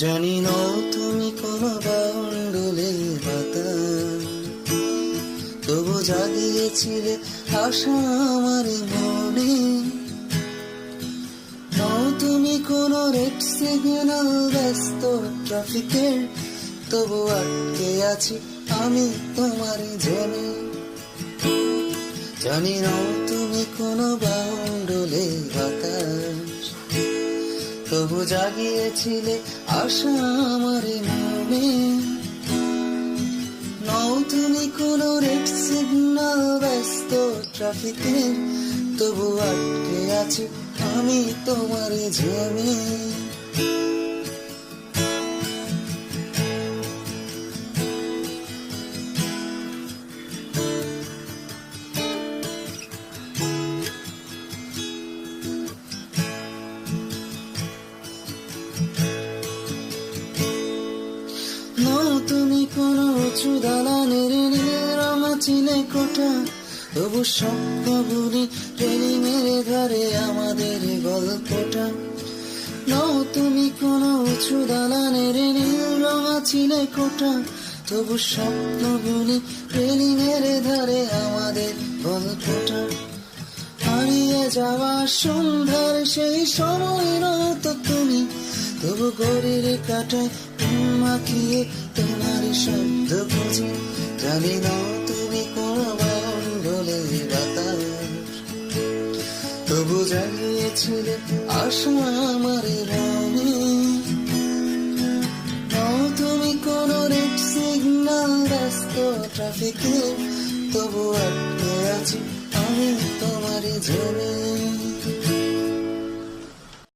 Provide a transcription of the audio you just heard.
জানি না তুমি কোন বাউন্ডুলে পাতা। তবু জাগিয়েছিলে আশা আমার মনে। তুমি কোন রেড সিগন্যাল ব্যস্ত ট্রাফিকের। তবু আটকে আছি আমি তোমার জেনে। জানি না তুমি কোন বাউন্ডুলে বাতাস তবু জাগিয়েছিলে আশা আমার মনে নও তুমি কোন রেড সিগনাল ব্যস্ত ট্রাফিকের তবু আটকে আছি আমি তোমার জমি কোন উঁচু দালানের নীলরঙা চিনে কোঠা তবু স্বপ্নগুলি রেলি মেরে ধরে আমাদের গল্পটা। নও তুমি কোন উঁচু দালানের নীলরঙা চিনে কোঠা তবু স্বপ্নগুলি রেলি মেরে ধরে আমাদের গল্পটা। হারিয়ে যাওয়া সন্ধ্যার সেই সময় তো তুমি। তবু গড়ির কাটায় মাখিয়ে তোমার শব্দ জানি না তুমি কোন মঙ্গলে বাতাস। তবু জানিয়েছিলে আশা আমার রঙে নাও তুমি কোন রেড সিগন্যাল ব্যস্ত ট্রাফিকে, তবু আটকে আছি আমি তোমার জন্য